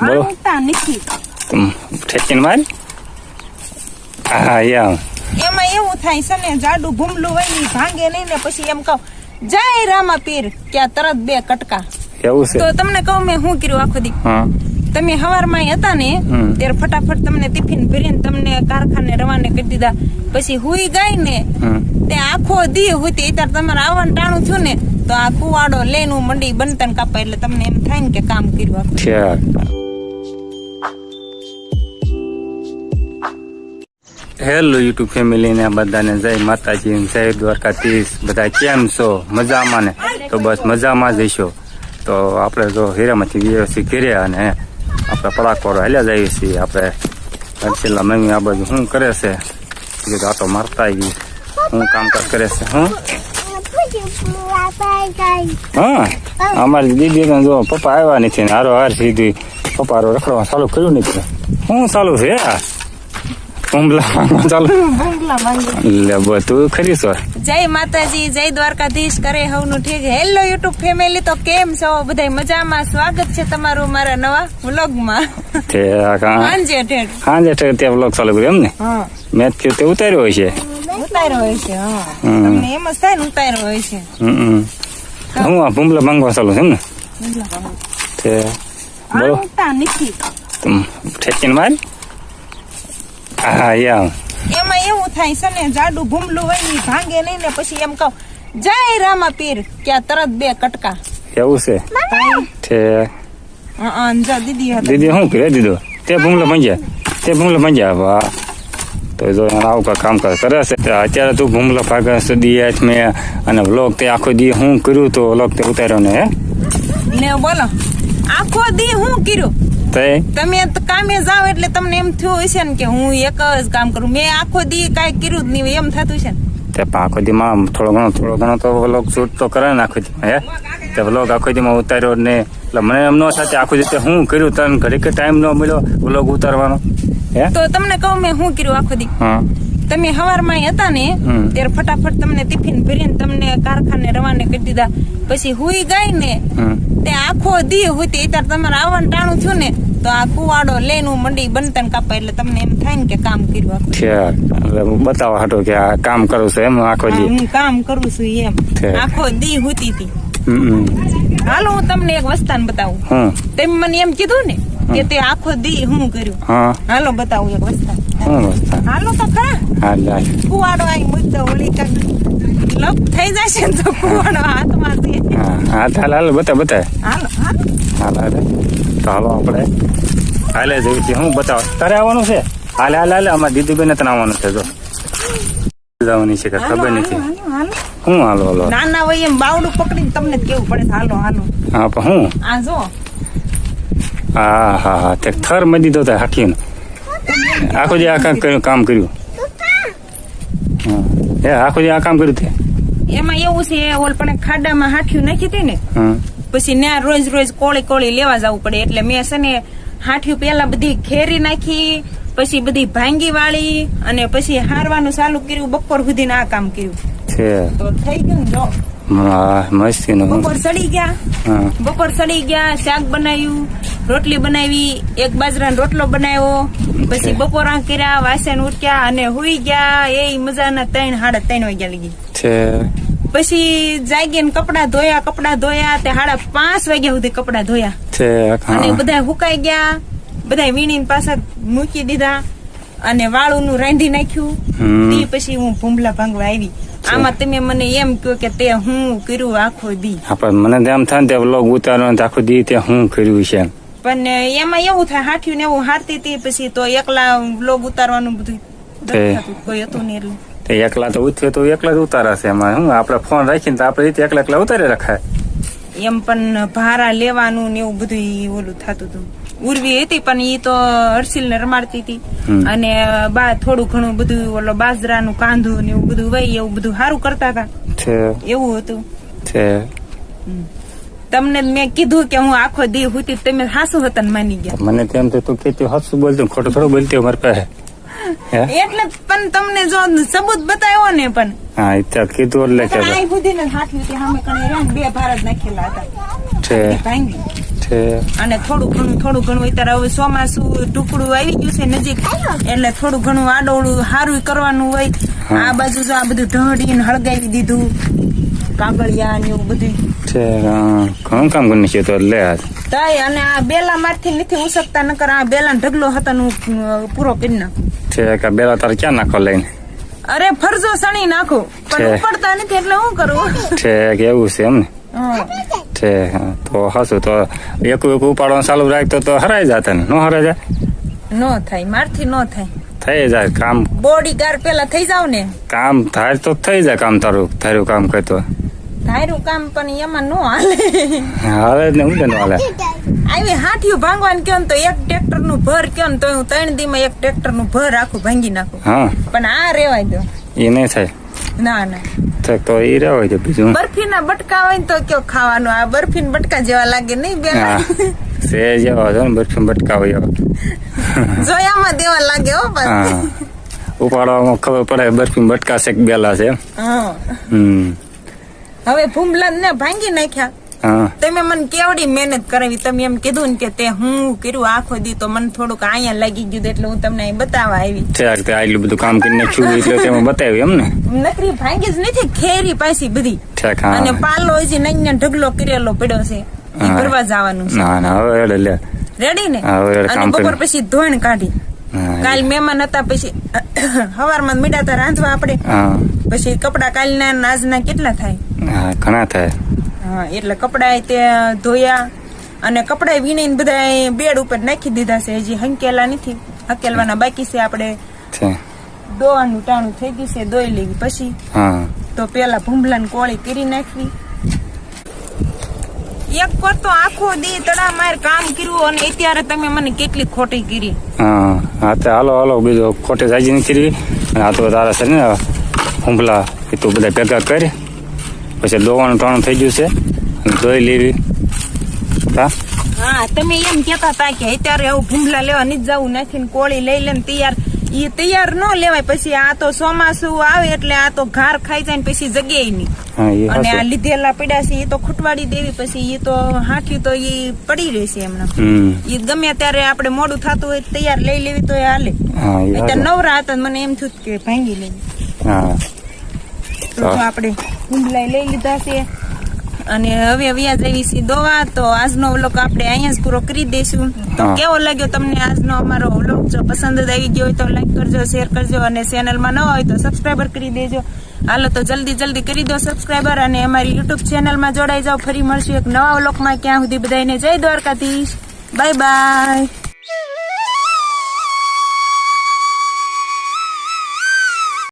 બોલો. ઠેકીને માર. હા યા એમાં એવું થાય છે ને જાડું ભૂમલું હોય ને ભાંગે નહીં ને પછી એમ કહું જય રામા પીર કે તરત બે કટકા. એવું છે. તો તમને કહું મેં શું કર્યું આખો દી? તમે હવારમાં હતા ને ત્યારે ફટાફટ તમને ટિફિન ભરીને તમને કારખાને રવાને કરી દીધા. પછી હુઈ ગઈ ને તે આખો દી હોતી ત્યારે તમારે આવવાનું ટાણું થયું ને તો આ કુવાડો લઈને હું મંડી બનતન કાપા એટલે તમને એમ થાય ને કે કામ કર્યું આખું. હેલો યુટ્યુબ ફેમિલી ને બધાને જય માતાજી, જય દ્વારકાધીશ. બધા કેમ છો? મજામાં ને? તો બસ મજામાં જઈશું તો આપણે જો હીરામાંથી વ્યવસ્થિત કર્યા અને આપણે પડાકોરો હાલ્યા જઈએ છીએ. આપણે હર્ષિલા મમ્મી આ બાજુ શું કરે છે? કીધું આ તો મારતા આવી. શું કામકાજ કરે છે, હું? હા, અમારી દીદી જો પપ્પા આવ્યા નથી ને હારો હાર સીધી. પપ્પા રખડવા ચાલુ કર્યું નથી. શું ચાલુ છે? આ કુંભલા ચાલુ ભૂંગલા માંગે. લે બધું ખરી છો? જય માતાજી જય દ્વારકાધીશ કરે હવનું ઠીક. હેલો યુટ્યુબ ફેમિલી તો કેમ છો? બધા મજામાં? સ્વાગત છે તમારું મારા નવા વ્લોગમાં. આ કા- ઠેઠ. ત્યાં તે ચાલુ કર્યો એમ ને મેં કીધું તે ઉતાર્યો હોય છે ઉતાર્યો હોય છે તમને એમ જ થાય ને ઉતાર્યો હોય છે. હું. આ ભૂમલા માંગવા ચાલુ છે એમ ને બોલો તું ઠેકીને માર. હા યા એમાં એવું થાય છે ને જાડું ભૂમલું હોય ને ભાંગે નહીં ને પછી એમ કહું જય રામા પીર ત્યાં તરત બે કટકા. એવું છે? ઠે. હા, અંજા દીદી હતા દીદી શું કરે દીધો તે ભૂમલો મંજ્યા તે ભૂમલો મંજ્યા વાહ. તો જો એને આવું કાંઈ કામ કરે છે. અત્યારે તું ભૂમલા ભાગે છે દી મેં અને વ્લોગ તે આખો દી હું કર્યું તો વ્લોગ તે ઉતાર્યો ને હે? ને બોલો આખો દી હું કર્યું? તમે તો કામે જાઓ એટલે તમને એમ થયું હશે ને કે હું એક જ કામ કરું. મેં આખો દી કાંઈ કર્યું જ નહીં એમ થતું છે તે આખો દીમાં થોડો ઘણો થોડો ઘણો તો વ્લોગ શૂટ તો કરે ને આખો દીમાં હે? તે વ્લોગ આખો દીમાં ઉતાર્યો ને એટલે મને એમ ન સાથે આખો દી હું કર્યું તને કે ટાઈમ ન મળ્યો વ્લોગ ઉતારવાનો હે? તો તમને કહું મેં શું કર્યું આખો દી? હા. તમે હવારમાં હતા ને ત્યારે ફટાફટ તમને ટિફિન ભરીને તમને કારખાને રવાને કરી દીધા. પછી હુઈ ગઈ ને તે આખો દી હોતી ત્યારે તમારે આવવાનું ટાણું છું ને તો આ કુવાડો લઈને હું મંડી બનતન કાપા એટલે તમને એમ થાય ને કે કામ કર્યું એટલે બતાવવા હાટો કે આ કામ કરું છું એમ આખો દી. હું કામ કરું છું એમ. આખો દી હોતી હતી. હાલો હું તમને એક વસ્તાન બતાવું. તેમ મને એમ કીધું ને કે તે આખો દી હું કર્યું. હાલો બતાવું એક વસ્તાન. વસ્તુ હાલો તો ખરા હા લાલ કુવાડો આઈ મુદ્દો ઓલી કાંક લપ થઈ જશે ને તો કુવાડો હાથમાં છે હા હા હાલ હાલ બતા બતા હાલો હાલો હાલ હાલ. તો હાલો આપણે હાલે જવું છે હું બતાવ? તારે આવવાનું છે? હાલે હાલ હાલે. અમારે દીદીબેન તને આવવાનું છે જો. જવાની છે ખબર નથી. હાલો હાલો હું હાલો હાલો? નાના હોય એમ બાવડું પકડીને તમને કેવું પડે હાલો હાલો. હા પણ હું? આ જો. હા હા હા. તે થર મળી દીધો તો હાકીને. આખો જે આ કામ કર્યું એ આખો જે આ કામ કર્યું તે? એમાં એવું છે ઓલ પણ ખાડામાં હાઠિયું નાખી હતી ને પછી ન્યા રોજ રોજ કોળી કોળી લેવા જવું પડે એટલે મેં છે ને હાઠિયું પેલા બધી ખેરી નાખી પછી બધી ભાંગી વાળી અને પછી હારવાનું ચાલુ કર્યું બપોર સુધી આ કામ કર્યું. છે. તો થઈ ગયું જો બપોર સડી ગયા. બપોર સડી ગયા શાક બનાવ્યું રોટલી બનાવી એક બાજરાનો રોટલો બનાવ્યો. પછી બપોરા કર્યા વાસણ ઉટક્યા અને હુઈ ગયા. એ મજાના ત્રણ સાડા ત્રણ વાગ્યા લગી. પછી જાગીને કપડા ધોયા કપડા ધોયા તે સાડા પાંચ વાગ્યા સુધી કપડા ધોયા. અને બધા હુકાઈ ગયા. બધા વીણીને પાછા મૂકી દીધા. અને વાળું નું રાંધી નાખ્યું. પછી હું ભૂમલા ભાંગવા આવી. આમાં તમે મને એમ કહો કે તે હું કર્યું આખો દી. પણ મને એમ થાય તે વ્લોગ ઉતારો આખો દી તે હું કર્યું છે પણ એમાં એવું થાય હાઠ્યું ને એવું હારતી હતી પછી તો એકલા લોગ ઉતારવાનું બધું. કોઈ હતું નહીં એટલે. તે એકલા તો ઉઠે તો એકલા જ ઉતારાશે એમાં. હું આપણે ફોન રાખીને તો આપણે રીતે એકલા એકલા ઉતારી રખાય. એમ પણ ભારા લેવાનું ને એવું બધું ઓલું થતું હતું. ઉર્વી હતી પણ ઈ તો હર્ષિલ ને રમાડતી હતી. અને બા થોડું ઘણું બધું ઓલો બાજરાનું કાંધું ને એવું બધું વહી એવું બધું સારું કરતા હતા. એવું હતું. તમને મેં કીધું કે હું આખો દી હતી તમે હાસુ હતા ને માની ગયા. મને તેમ તો તું કેતી હસું બોલતો ખોટું થોડું બોલતી મારી પાસે. એટલે પણ તમને જો સબૂત બતાવ્યો ને પણ. હા એ ત્યાં કીધું એટલે કે આ સુધી ને હાથ લીધી સામે કણે રહ્યા બે ભારત નાખેલા હતા. છે. છે. અને થોડું ઘણું થોડું ઘણું અત્યારે હવે ચોમાસું ટુકડું આવી ગયું છે નજીક. એટલે થોડું ઘણું આડોળું સારું કરવાનું હોય. આ બાજુ જો આ બધું ઢળીને હળગાવી દીધું. કાગળિયા ને એવું બધું છે ઘણું કામ કરી છે તો લે. તાય અને આ બેલા માંથી નથી ઉસકતા નકર આ બેલા ઢગલો હતા નું પૂરો કરી નાખું. છે કે બેલા તારે ક્યાં નાખો લઈને? અરે ફરજો સણી નાખું. પણ ઉપડતા નથી એટલે શું કરું? છે કે એવું છે એમ ને? હા. છે હા, તો હશું તો એક એક ઉપાડવાનું ચાલુ રાખતો તો હરાઈ જાતે ને. ન હરાઈ જાય? નો થાય મારથી નો થાય. થઈ જાય કામ. બોડી ગાર્ડ પેલા થઈ જાવ ને. કામ થાય તો થઈ જાય કામ તારું તારું કામ કરતો ધાર્યું કામ પણ એમાં નો હાલે. હાલે ને હું તેનું હાલે. આવી હાથીઓ ભાંગવાનું કયો ને તો એક ટ્રેક્ટરનું ભર કયો ને તો હું ત્રણ દીમાં એક ટ્રેક્ટરનું ભર આખું ભાંગી નાખું. હા. પણ આ રેવાય દો. એ નહીં થાય. ના ના. તો તો એ રહેવાય છે બીજું. બરફી ના બટકા હોય તો કયો ખાવાનું? આ બરફી બટકા જેવા લાગે નહીં બેન? સે જેવા છે ને બરફી બટકા હોય જોયામાં દેવા લાગે હો બસ. ઉપાડવામાં ખબર પડે બરફી બટકા છે કે બેલા છે હમ. હવે ભૂમલા ને ભાંગી નાખ્યા. તમે મને કેવડી મહેનત કરાવી? તમે એમ કીધું ને કે તે હું કર્યું આખો દી તો મને થોડુંક અહીંયા લાગી ગયું એટલે હું તમને અહીં બતાવવા આવી. તે આટલું બધું કામ કરીને નાખ્યું એટલે તમે બતાવ્યું એમ ને નકરી ભાંગી જ નથી ખેરી પાછી બધી. અને પાલો હજી નઈ ઢગલો કરેલો પડ્યો છે. ઈ ભરવા જવાનું છે. ના ના હવે એટલે લે. રેડી ને? અને બપોર પછી ધોણ કાઢી. કાલ મહેમાન હતા પછી હવારમાં મીડાતા રાંધવા આપણે. પછી કપડા કાલના ને આજના કેટલા થાય? ઘણા થાય. હા એટલે કપડા તે ધોયા અને કપડા વીણીને બધા બેડ ઉપર નાખી દીધા છે. હજી હંકેલા નથી. હકેલવાના બાકી છે આપણે. દોવાનું ટાણું થઈ ગયું છે દોઈ લેવી પછી. તો પેલા ભૂંભલાને કોળી કરી નાખવી. એક પર તો આખો દી તડા માર કામ કર્યું અને અત્યારે તમે મને કેટલી ખોટી કરી. હા હા તે હાલો હાલો બીજો ખોટી સાજી નથી કરવી આ તો તારા છે ને હુંભલા એ તું બધા ભેગા કરી. પછી દોવાનું ટાણું થઈ ગયું છે. ધોઈ લેવી. હા હા તમે એમ કેતા હતા કે અત્યારે એવું ભૂંભલા લેવા નથી જવું નથી કોળી લઈ લે તૈયાર. ઈ તૈયાર ન લેવાય પછી આ તો ચોમાસું આવે એટલે આ તો ઘાર ખાઈ જાય ને પછી જગ્યાએ નહીં. અને આ લીધેલા પડ્યા છે એ તો ખૂટવાડી દેવી પછી એ તો હાંઠ્યું તો એ પડી રહેશે એમને. એ ગમે ત્યારે આપણે મોડું થતું હોય તૈયાર લઈ લેવી તો એ હાલે. અત્યારે નવરા હતા મને એમ થયું કે ભાંગી લેવી. હા. તો આપણે કુંડલાઈ લઈ લીધા છે. અને હવે વ્યાજ આવી છે દોવા તો આજનો વ્લોગ આપણે અહીંયા જ પૂરો કરી દઈશું. તો કેવો લાગ્યો તમને આજનો અમારો વ્લોગ? જો પસંદ આવી ગયો હોય તો લાઈક કરજો શેર કરજો અને ચેનલમાં ન હોય તો સબસ્ક્રાઈબર કરી દેજો. હાલો તો જલ્દી જલ્દી કરી દો સબસ્ક્રાઈબર અને અમારી યુટ્યુબ ચેનલમાં જોડાઈ જાઓ. ફરી મળશું એક નવા વ્લોગમાં. ક્યાં સુધી બધાને જય દ્વારકાધીશ. Bye bye.